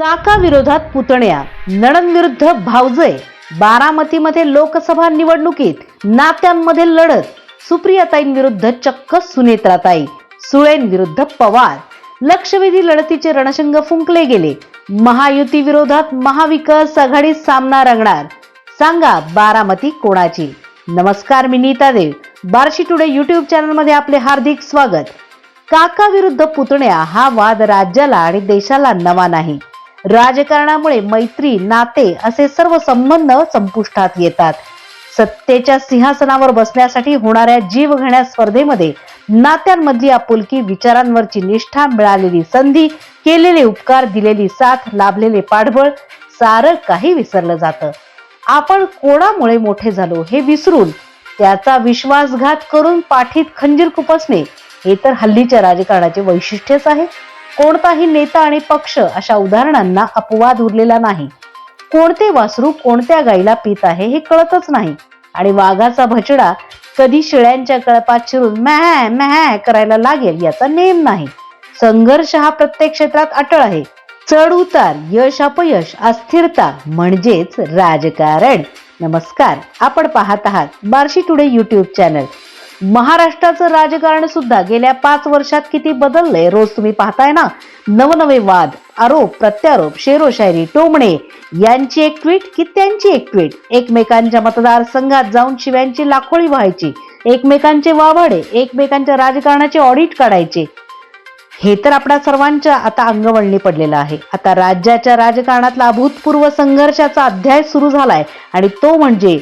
काका विरोधात पुतण्या. नणन विरुद्ध भावजय. बारामतीमध्ये लोकसभा निवडणुकीत नात्यांमध्ये लढत. सुप्रियाताईंविरुद्ध चक्क सुनेत्राताई. सुळेन विरुद्ध पवार. लक्षवेधी लढतीचे रणशंग फुंकले गेले. महायुती विरोधात महाविकास आघाडीत सामना रंगणार. सांगा बारामती कोणाची? नमस्कार मी नीता देव. बार्शी टुडे युट्यूब चॅनलमध्ये आपले हार्दिक स्वागत. काका विरुद्ध पुतण्या हा वाद राज्याला आणि देशाला नवा नाही. राजकारणामुळे मैत्री नाते असे सर्व संबंध संपुष्टात येतात. सत्तेच्या सिंहासनावर बसण्यासाठी होणाऱ्या जीवघेण्या स्पर्धेमध्ये नात्यांमधली आपुलकी विचारांवरची निष्ठा मिळालेली संधी केलेले उपकार दिलेली साथ लाभलेले पाठबळ सारं काही विसरलं जातं. आपण कोणामुळे मोठे झालो हे विसरून त्याचा विश्वासघात करून पाठीत खंजीर खुपसणे हे तर हल्लीच्या राजकारणाचे वैशिष्ट्यच आहे. कोणताही नेता आणि पक्ष अशा उदाहरणांना अपवाद उरलेला नाही. कोणते वासरू कोणत्या गाईला पित आहे हे कळतच नाही. आणि वाघाचा भचडा कधी शिळ्यांच्या कळपात शिरून मॅ मॅ करायला लागेल याचा नेम नाही. संघर्ष हा प्रत्येक क्षेत्रात अटळ आहे. चढ उतार यश अपयश अस्थिरता म्हणजेच राजकारण. नमस्कार आपण पाहत आहात बार्शी टुडे युट्यूब चॅनल महाराष्ट्राचं राजकारण सुद्धा गेल्या पाच वर्षात किती बदललंय रोज तुम्ही पाहताय ना? नवनवे वाद आरोप प्रत्यारोप शेरोशायरी टोमणे यांची एक ट्विट की त्यांची एक ट्विट एकमेकांच्या मतदारसंघात जाऊन शिव्यांची लाखोळी व्हायची. एकमेकांचे वावाडे एकमेकांच्या राजकारणाचे ऑडिट काढायचे. हे तर आपल्या सर्वांच्या आता अंगवळणी पडलेलं आहे. आता राज्याच्या राजकारणातला अभूतपूर्व संघर्षाचा अध्याय सुरू झालाय आणि तो म्हणजे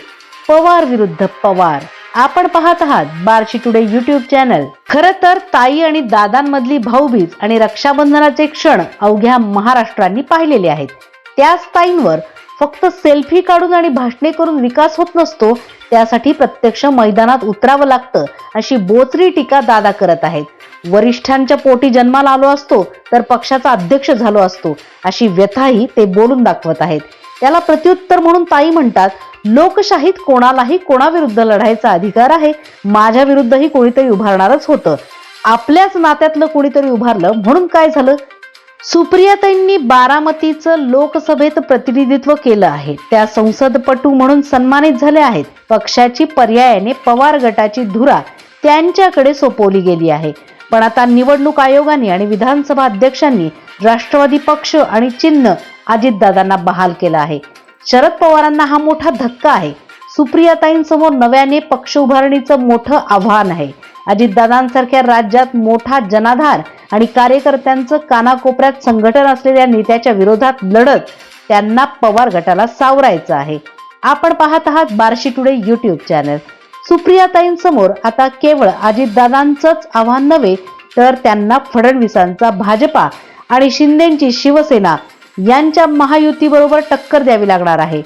पवार विरुद्ध पवार. आपण पाहत आहात बार्शी टुडे युट्यूब चॅनल खर तर ताई आणि दादांमधली भाऊबीज आणि रक्षाबंधनाचे क्षण अवघ्या महाराष्ट्रांनी पाहिलेले आहेत. त्याच ताईंवर फक्त सेल्फी काढून आणि भाषणे करून विकास होत नसतो त्यासाठी प्रत्यक्ष मैदानात उतरावं लागतं अशी बोचरी टीका दादा करत आहेत. वरिष्ठांच्या पोटी जन्माला आलो असतो तर पक्षाचा अध्यक्ष झालो असतो अशी व्यथाही ते बोलून दाखवत आहेत. त्याला प्रत्युत्तर म्हणून ताई म्हणतात लोकशाहीत कोणालाही कोणाविरुद्ध लढायचा अधिकार आहे माझ्या विरुद्धही कोणीतरी उभारणारच होतं. आपल्याच नात्यातलं कोणीतरी उभारलं म्हणून काय झालं? सुप्रियाताईंनी बारामतीचं लोकसभेत प्रतिनिधित्व केलं आहे. त्या संसदपटू म्हणून सन्मानित झाल्या आहेत. पक्षाची पर्यायाने पवार गटाची धुरा त्यांच्याकडे सोपवली गेली आहे. पण आता निवडणूक आयोगाने आणि विधानसभा अध्यक्षांनी राष्ट्रवादी पक्ष आणि चिन्ह अजितदादांना बहाल केलं आहे. शरद पवारांना हा मोठा धक्का आहे. सुप्रियाताईंसमोर नव्याने पक्ष उभारणीचं मोठं आव्हान आहे. अजितदादांसारख्या राज्यात मोठा जनाधार आणि कार्यकर्त्यांचं कानाकोपऱ्यात संघटन असलेल्या नेत्याच्या विरोधात लढत त्यांना पवार गटाला सावरायचं आहे. आपण पाहत आहात बार्शी टुडे युट्यूब चॅनल. सुप्रियाताईंसमोर आता केवळ अजितदादांचंच आव्हान नव्हे तर त्यांना फडणवीसांचा भाजपा आणि शिंदेची शिवसेना यांच्या महायुतीबरोबर टक्कर द्यावी लागणार आहे.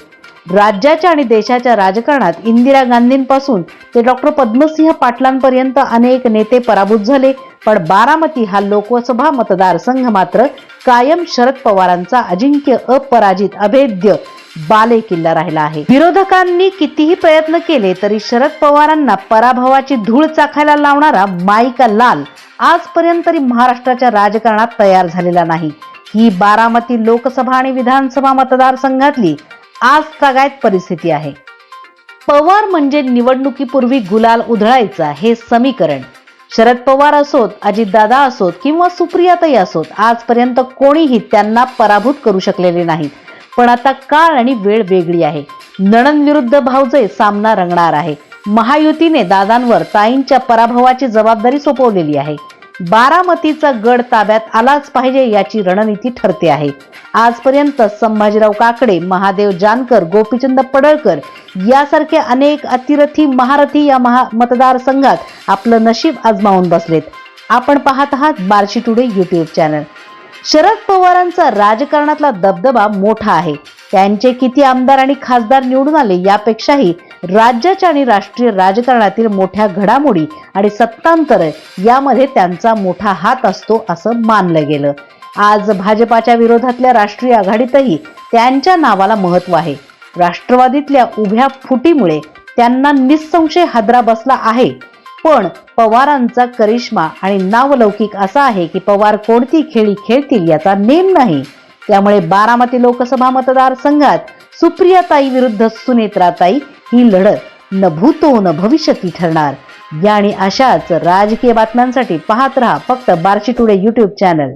राज्याच्या आणि देशाच्या राजकारणात इंदिरा गांधींपासून ते डॉक्टर पद्मसिंह पाटलांपर्यंत अनेक नेते पराभूत झाले पण बारामती हा लोकसभा मतदारसंघ मात्र कायम शरद पवारांचा अजिंक्य अपराजित अभेद्य बाले किल्ला राहिला आहे. विरोधकांनी कितीही प्रयत्न केले तरी शरद पवारांना पराभवाची धूळ चाखायला लावणारा माईका लाल आजपर्यंत तरी महाराष्ट्राच्या राजकारणात तयार झालेला नाही. ही बारामती लोकसभा आणि विधानसभा मतदारसंघातली आज सगळ्यात परिस्थिती आहे. पवार म्हणजे निवडणुकीपूर्वी गुलाल उधळायचा हे समीकरण. शरद पवार असोत अजितदादा असोत किंवा सुप्रियाताई असोत आजपर्यंत कोणीही त्यांना पराभूत करू शकलेले नाही पण आता काळ आणि वेळ वेगळी आहे. नणन विरुद्ध भावजय सामना रंगणार आहे. महायुतीने दादांवर ताईंच्या पराभवाची जबाबदारी सोपवलेली आहे. बारामतीचा गड ताब्यात आलाच पाहिजे याची रणनीती ठरते आहे. आजपर्यंत संभाजीराव काकडे महादेव जानकर गोपीचंद पडळकर यासारखे अनेक अतिरथी महारथी या महा मतदारसंघात आपलं नशीब आजमावून बसलेत. आपण पाहत आहात Barshi Today YouTube channel Sharad पवारांचा राजकारणातला दबदबा मोठा आहे. त्यांचे किती आमदार आणि खासदार निवडून आले यापेक्षाही राज्याच्या आणि राष्ट्रीय राजकारणातील मोठ्या घडामोडी आणि सत्तांतर यामध्ये त्यांचा मोठा हात असतो असं मानलं गेलं. आज भाजपाच्या विरोधातल्या राष्ट्रीय आघाडीतही त्यांच्या नावाला महत्त्व आहे. राष्ट्रवादीतल्या उभ्या फुटीमुळे त्यांना निसंशय हादरा बसला आहे. पण पवारांचा करिश्मा आणि नावलौकिक असा आहे की पवार कोणती खेळी खेळतील याचा नेम नाही. त्यामुळे बारामती लोकसभा मतदारसंघात सुप्रियाताई विरुद्ध सुनेत्राताई ही लढत न भूतो न भविष्यती ठरणार. या आणि अशाच राजकीय बातम्यांसाठी पाहत रहा फक्त बार्शी टुडे यूट्यूब चॅनल